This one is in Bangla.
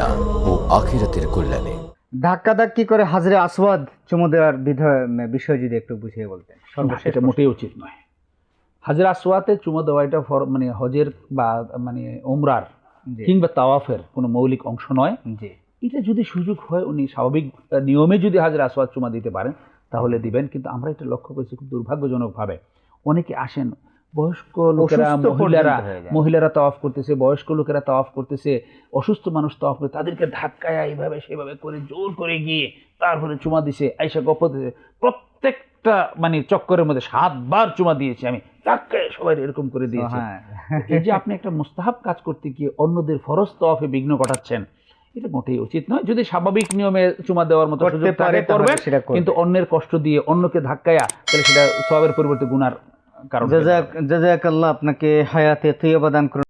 দুনিয়া ও আখিরাতের কল্যাণে। ধাক্কা ধাক্কি করে হাজরে আসওয়াদ চুমু দেওয়ার বিষয় যদি একটু বুঝিয়ে বলতেন। সর্বশেষ এটা মোটেই উচিত নয়। হাজরা আসওয়াতে চুমো দেওয়া এটা ফর মানে হজের বা মানে উমরার জি। কিংবা তাওয়াফের কোনো মৌলিক অংশ নয়। এটা যদি সুযোগ হয় উনি স্বাভাবিক নিয়মে যদি হাজরা আসওয়াদ চুমা দিতে পারেন তাহলে দিবেন। কিন্তু আমরা এটা লক্ষ্য করছি খুব দুর্ভাগ্যজনকভাবে। অনেকে আসেন বয়স্ক লোকেরা মহিলারা। মহিলারা তাওয়াফ করতেছে বয়স্ক লোকেরা তাওয়াফ করতেছে অসুস্থ মানুষ তাওয়াফ করে তাদেরকে ধাক্কায় এইভাবে সেভাবে করে জোর করে গিয়ে তারপরে চুমা দিছে আইসা গপ দিছে প্রত্যেকটা মানে চক্করের মধ্যে সাতবার চুমা দিয়েছি আমি ধাক্কায় সবাই এরকম করে দিয়েছি হ্যাঁ এই যে আপনি একটা মুস্তাহাব কাজ করতে গিয়ে অন্যদের ফরজ তফে বিঘ্ন ঘটাচ্ছেন এটা মোটেই উচিত নয় যদি স্বাভাবিক নিয়মে চুমা দেওয়ার মতো সুযোগ থাকে করবে। কিন্তু অন্যের কষ্ট দিয়ে অন্যকে ধাক্কায়া তাহলে সেটা সবের পরিবর্তে গুনার কারণ যাবে। জাজাক আল্লাহ আপনাকে হায়াতে তৈয়বা দান করুন